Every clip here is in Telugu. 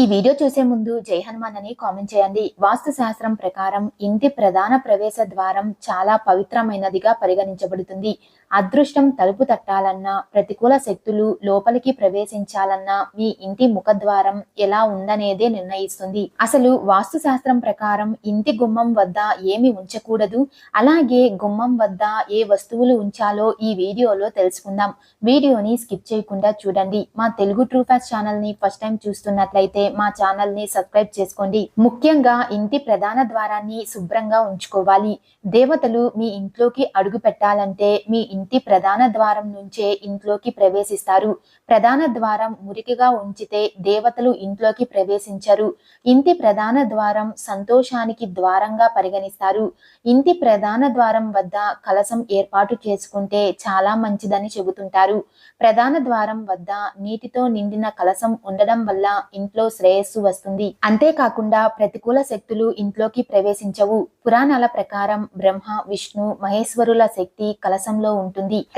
ఈ వీడియో చూసే ముందు జై హనుమాన్ అని కామెంట్ చేయండి. వాస్తు శాస్త్రం ప్రకారం ఇంటి ప్రధాన ప్రవేశ ద్వారం చాలా పవిత్రమైనదిగా పరిగణించబడుతుంది. అదృష్టం తలుపు తట్టాలన్నా ప్రతికూల శక్తులు లోపలికి ప్రవేశించాలన్నా మీ ఇంటి ముఖద్వారం ఎలా ఉందనేదే నిర్ణయిస్తుంది. అసలు వాస్తు శాస్త్రం ప్రకారం ఇంటి గుమ్మం వద్ద ఏమి ఉంచకూడదు? అలాగే గుమ్మం వద్ద ఏ వస్తువులు ఉంచాలో ఈ వీడియోలో తెలుసుకుందాం. వీడియోని స్కిప్ చేయకుండా చూడండి. మా తెలుగు ట్రూ ఫ్యాక్స్ ఛానల్ని ఫస్ట్ టైం చూస్తున్నట్లయితే మా ఛానల్ని సబ్స్క్రైబ్ చేసుకోండి. ముఖ్యంగా ఇంటి ప్రధాన ద్వారాన్ని శుభ్రంగా ఉంచుకోవాలి. దేవతలు మీ ఇంట్లోకి అడుగు పెట్టాలంటే మీ ఇంటి ప్రధాన ద్వారం నుంచే ఇంట్లోకి ప్రవేశిస్తారు. ప్రధాన ద్వారం మురికిగా ఉంచితే దేవతలు ఇంట్లోకి ప్రవేశించరు. ఇంటి ప్రధాన ద్వారం సంతోషానికి ద్వారంగా పరిగణిస్తారు. ఇంటి ప్రధాన ద్వారం వద్ద కలసం ఏర్పాటు చేసుకుంటే చాలా మంచిదని చెబుతుంటారు. ప్రధాన ద్వారం వద్ద నీటితో నిండిన కలసం ఉండడం వల్ల ఇంట్లో శ్రేయస్సు వస్తుంది. అంతేకాకుండా ప్రతికూల శక్తులు ఇంట్లోకి ప్రవేశించవు. పురాణాల ప్రకారం బ్రహ్మ విష్ణు మహేశ్వరుల శక్తి కలసంలో ఉంటుంది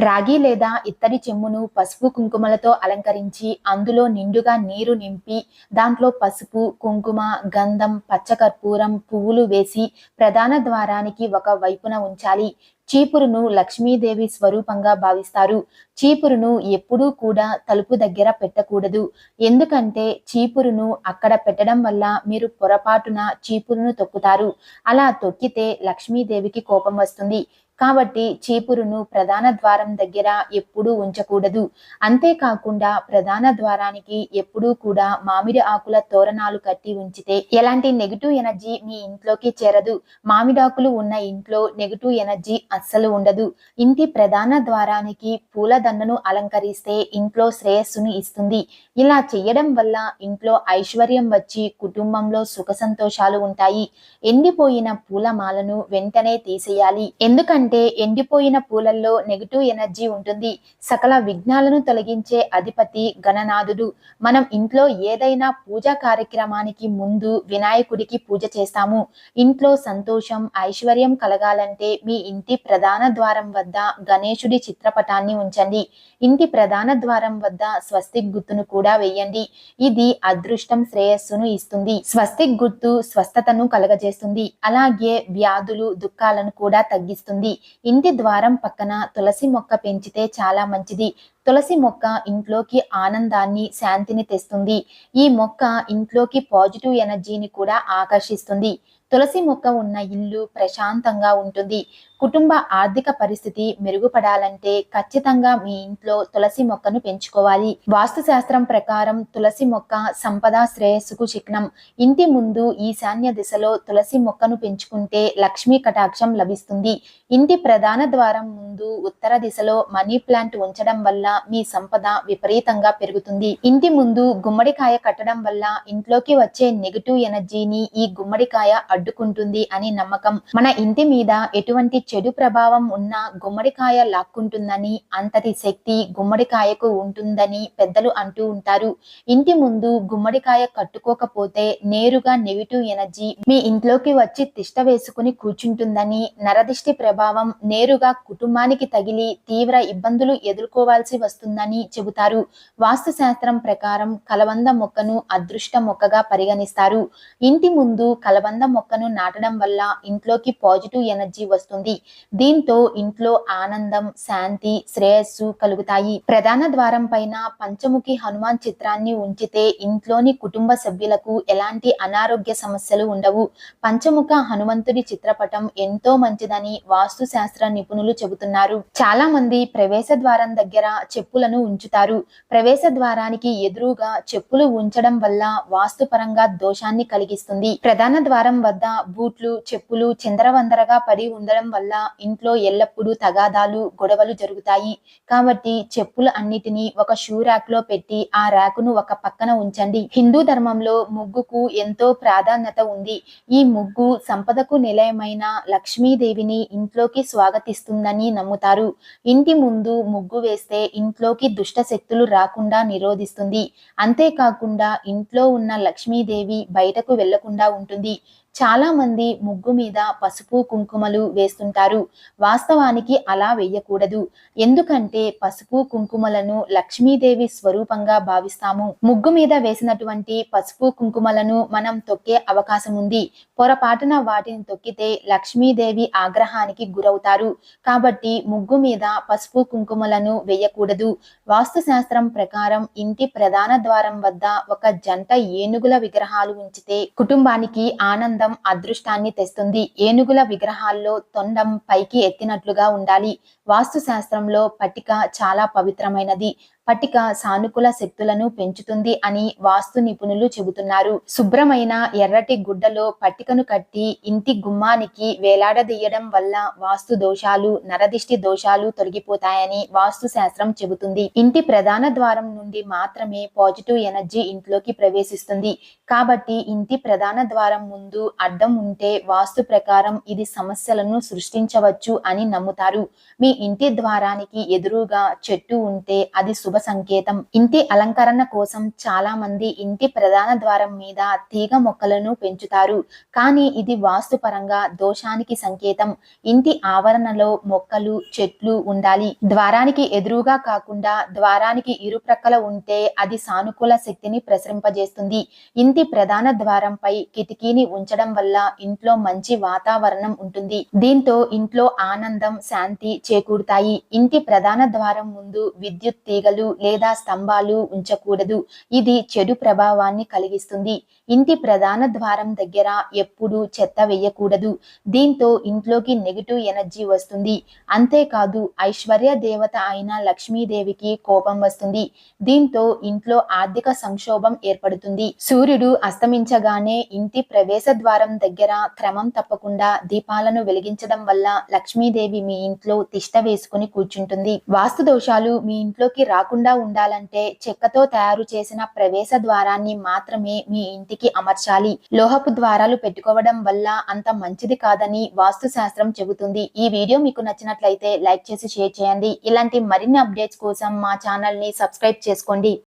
రాగి లేదా ఇత్తడి చెమ్మును పసుపు కుంకుమలతో అలంకరించి అందులో నిండుగా నీరు నింపి దాంట్లో పసుపు కుంకుమ గంధం పచ్చకర్పూరం పువ్వులు వేసి ప్రధాన ద్వారానికి ఒక వైపున ఉంచాలి. చీపురును లక్ష్మీదేవి స్వరూపంగా భావిస్తారు. చీపురును ఎప్పుడూ కూడా తలుపు దగ్గర పెట్టకూడదు. ఎందుకంటే చీపురును అక్కడ పెట్టడం వల్ల మీరు పొరపాటున చీపురును తొక్కుతారు. అలా తొక్కితే లక్ష్మీదేవికి కోపం వస్తుంది. కాబట్టి చీపురును ప్రధాన ద్వారం దగ్గర ఎప్పుడూ ఉంచకూడదు. అంతేకాకుండా ప్రధాన ద్వారానికి ఎప్పుడూ కూడా మామిడి ఆకుల తోరణాలు కట్టి ఉంచితే ఎలాంటి నెగిటివ్ ఎనర్జీ మీ ఇంట్లోకి చేరదు. మామిడాకులు ఉన్న ఇంట్లో నెగిటివ్ ఎనర్జీ అస్సలు ఉండదు. ఇంటి ప్రధాన ద్వారానికి పూలదండను అలంకరిస్తే ఇంట్లో శ్రేయస్సును ఇస్తుంది. ఇలా చేయడం వల్ల ఇంట్లో ఐశ్వర్యం వచ్చి కుటుంబంలో సుఖ సంతోషాలు ఉంటాయి. ఎండిపోయిన పూలమాలను వెంటనే తీసేయాలి. ఎందుకంటే ఎండిపోయిన పూలల్లో నెగిటివ్ ఎనర్జీ ఉంటుంది. సకల విఘ్నాలను తొలగించే అధిపతి గణనాథుడు. మనం ఇంట్లో ఏదైనా పూజా కార్యక్రమానికి ముందు వినాయకుడికి పూజ చేస్తాము. ఇంట్లో సంతోషం ఐశ్వర్యం కలగాలంటే మీ ఇంటి ప్రధాన ద్వారం వద్ద గణేశుడి చిత్రపటాన్ని ఉంచండి. ఇంటి ప్రధాన ద్వారం వద్ద స్వస్తిక్ గుర్తును కూడా వేయండి. ఇది అదృష్టం శ్రేయస్సును ఇస్తుంది. స్వస్తిక్ గుర్తు స్వస్థతను కలగజేస్తుంది. అలాగే వ్యాధులు దుఃఖాలను కూడా తగ్గిస్తుంది. ఇంటి ద్వారం పక్కన తులసి మొక్క పెంచితే చాలా మంచిది. తులసి మొక్క ఇంట్లోకి ఆనందాన్ని శాంతిని తెస్తుంది. ఈ మొక్క ఇంట్లోకి పాజిటివ్ ఎనర్జీని కూడా ఆకర్షిస్తుంది. తులసి మొక్క ఉన్న ఇల్లు ప్రశాంతంగా ఉంటుంది. కుటుంబ ఆర్థిక పరిస్థితి మెరుగుపడాలంటే ఖచ్చితంగా మీ ఇంట్లో తులసి మొక్కను పెంచుకోవాలి. వాస్తు శాస్త్రం ప్రకారం తులసి మొక్క సంపద శ్రేయస్సుకు చిహ్నం. ఇంటి ముందు ఈశాన్య దిశలో తులసి మొక్కను పెంచుకుంటే లక్ష్మీ కటాక్షం లభిస్తుంది. ఇంటి ప్రధాన ద్వారం ముందు ఉత్తర దిశలో మనీ ప్లాంట్ ఉంచడం వల్ల మీ సంపద విపరీతంగా పెరుగుతుంది. ఇంటి ముందు గుమ్మడికాయ కట్టడం వల్ల ఇంట్లోకి వచ్చే నెగిటివ్ ఎనర్జీని ఈ గుమ్మడికాయ అడ్డుకుంటుంది అని నమ్మకం. మన ఇంటి మీద ఎటువంటి చెడు ప్రభావం ఉన్న గుమ్మడికాయ లాక్కుంటుందని అంతటి శక్తి గుమ్మడికాయకు ఉంటుందని పెద్దలు అంటూ ఉంటారు. ఇంటి ముందు గుమ్మడికాయ కట్టుకోకపోతే నేరుగా నెగిటివ్ ఎనర్జీ మీ ఇంట్లోకి వచ్చి తిష్ట వేసుకుని కూర్చుంటుందని నరదిష్టి ప్రభావం నేరుగా కుటుంబానికి తగిలి తీవ్ర ఇబ్బందులు ఎదుర్కోవాల్సి వస్తుందని చెబుతారు. వాస్తు శాస్త్రం ప్రకారం కలబంద మొక్కను అదృష్ట మొక్కగా పరిగణిస్తారు. ఇంటి ముందు కలబంద మొక్కను నాటడం వల్ల ఇంట్లోకి పాజిటివ్ ఎనర్జీ వస్తుంది. దీంతో ఇంట్లో ఆనందం శాంతి శ్రేయస్సు కలుగుతాయి. ప్రధాన ద్వారం పైన పంచముఖి హనుమాన్ చిత్రాన్ని ఉంచితే ఇంట్లోని కుటుంబ సభ్యులకు ఎలాంటి అనారోగ్య సమస్యలు ఉండవు. పంచముఖ హనుమంతుడి చిత్రపటం ఎంతో మంచిదని వాస్తు శాస్త్ర నిపుణులు చెబుతున్నారు. చాలా మంది ప్రవేశ ద్వారం దగ్గర చెప్పులను ఉంచుతారు. ప్రవేశ ద్వారానికి ఎదురుగా చెప్పులు ఉంచడం వల్ల వాస్తుపరంగా దోషాన్ని కలిగిస్తుంది. ప్రధాన ద్వారం వద్ద బూట్లు చెప్పులు చిందరవందరగా పడి ఉండడం వల్ల ఇంట్లో ఎల్లప్పుడూ తగాదాలు గొడవలు జరుగుతాయి. కాబట్టి చెప్పులు అన్నిటినీ ఒక షూ ర్యాక్లో పెట్టి ఆ ర్యాకును ఒక పక్కన ఉంచండి. హిందూ ధర్మంలో ముగ్గుకు ఎంతో ప్రాధాన్యత ఉంది. ఈ ముగ్గు సంపదకు నిలయమైన లక్ష్మీదేవిని ఇంట్లోకి స్వాగతిస్తుందని నమ్ముతారు. ఇంటి ముందు ముగ్గు వేస్తే ఇంట్లోకి దుష్ట శక్తులు రాకుండా నిరోధిస్తుంది. అంతేకాకుండా ఇంట్లో ఉన్న లక్ష్మీదేవి బయటకు వెళ్ళకుండా ఉంటుంది. చాలా మంది ముగ్గు మీద పసుపు కుంకుమలు వేస్తుంటారు. వాస్తవానికి అలా వేయకూడదు. ఎందుకంటే పసుపు కుంకుమలను లక్ష్మీదేవి స్వరూపంగా భావిస్తాము. ముగ్గు మీద వేసినటువంటి పసుపు కుంకుమలను మనం తొక్కే అవకాశం ఉంది. పొరపాటున వాటిని తొక్కితే లక్ష్మీదేవి ఆగ్రహానికి గురవుతారు. కాబట్టి ముగ్గు మీద పసుపు కుంకుమలను వేయకూడదు. వాస్తు శాస్త్రం ప్రకారం ఇంటి ప్రధాన ద్వారం వద్ద ఒక జంట ఏనుగుల విగ్రహాలు ఉంచితే కుటుంబానికి ఆనందం అదృష్టాన్ని తెస్తుంది. ఏనుగుల విగ్రహాల్లో తొండం పైకి ఎత్తినట్లుగా ఉండాలి. వాస్తు శాస్త్రంలో పట్టిక చాలా పవిత్రమైనది. పట్టిక సానుకూల శక్తులను పెంచుతుంది అని వాస్తు నిపుణులు చెబుతున్నారు. శుభ్రమైన ఎర్రటి గుడ్డలో పట్టికను కట్టి ఇంటి గుమ్మానికి వేలాడదీయడం వల్ల వాస్తు దోషాలు నరదిష్టి దోషాలు తొలగిపోతాయని వాస్తు శాస్త్రం చెబుతుంది. ఇంటి ప్రధాన ద్వారం నుండి మాత్రమే పాజిటివ్ ఎనర్జీ ఇంట్లోకి ప్రవేశిస్తుంది. కాబట్టి ఇంటి ప్రధాన ద్వారం ముందు అడ్డం ఉంటే వాస్తు ప్రకారం ఇది సమస్యలను సృష్టించవచ్చు అని నమ్ముతారు. మీ ఇంటి ద్వారానికి ఎదురుగా చెట్టు ఉంటే అది శుభ సంకేతం. ఇంటి అలంకరణ కోసం చాలా మంది ఇంటి ప్రధాన ద్వారం మీద తీగ మొక్కలను పెంచుతారు. కానీ ఇది వాస్తు పరంగా దోషానికి సంకేతం. ఇంటి ఆవరణలో మొక్కలు చెట్లు ఉండాలి. ద్వారానికి ఎదురుగా కాకుండా ద్వారానికి ఇరుప్రక్కల ఉంటే అది సానుకూల శక్తిని ప్రసరింపజేస్తుంది. ఇంటి ప్రధాన ద్వారంపై కిటికీని ఉంచడం వల్ల ఇంట్లో మంచి వాతావరణం ఉంటుంది. దీంతో ఇంట్లో ఆనందం శాంతి చేకూరుతాయి. ఇంటి ప్రధాన ద్వారం ముందు విద్యుత్ తీగలు లేదా స్తంభాలు ఉంచకూడదు. ఇది చెడు ప్రభావాన్ని కలిగిస్తుంది. ఇంటి ప్రధాన ద్వారం దగ్గర ఎప్పుడు చెత్త వేయకూడదు. దీంతో ఇంట్లోకి నెగిటివ్ ఎనర్జీ వస్తుంది. అంతేకాదు ఐశ్వర్య దేవత అయిన లక్ష్మీదేవికి కోపం వస్తుంది. దీంతో ఇంట్లో ఆర్థిక సంక్షోభం ఏర్పడుతుంది. సూర్యుడు అస్తమించగానే ఇంటి ప్రవేశ ద్వారం దగ్గర క్రమం తప్పకుండా దీపాలను వెలిగించడం వల్ల లక్ష్మీదేవి మీ ఇంట్లో తిష్ట వేసుకుని కూర్చుంటుంది. వాస్తు దోషాలు మీ ఇంట్లోకి రాకుండా ఉండాలంటే చెక్కతో తయారు చేసిన ప్రవేశ ద్వారాన్ని మాత్రమే మీ ఇంటికి అమర్చాలి. లోహపు ద్వారాలు పెట్టుకోవడం వల్ల అంత మంచిది కాదని వాస్తు శాస్త్రం చెబుతుంది. ఈ వీడియో మీకు నచ్చినట్లయితే లైక్ చేసి షేర్ చేయండి. ఇలాంటి మరిన్ని అప్డేట్స్ కోసం మా ఛానల్ని సబ్స్క్రైబ్ చేసుకోండి.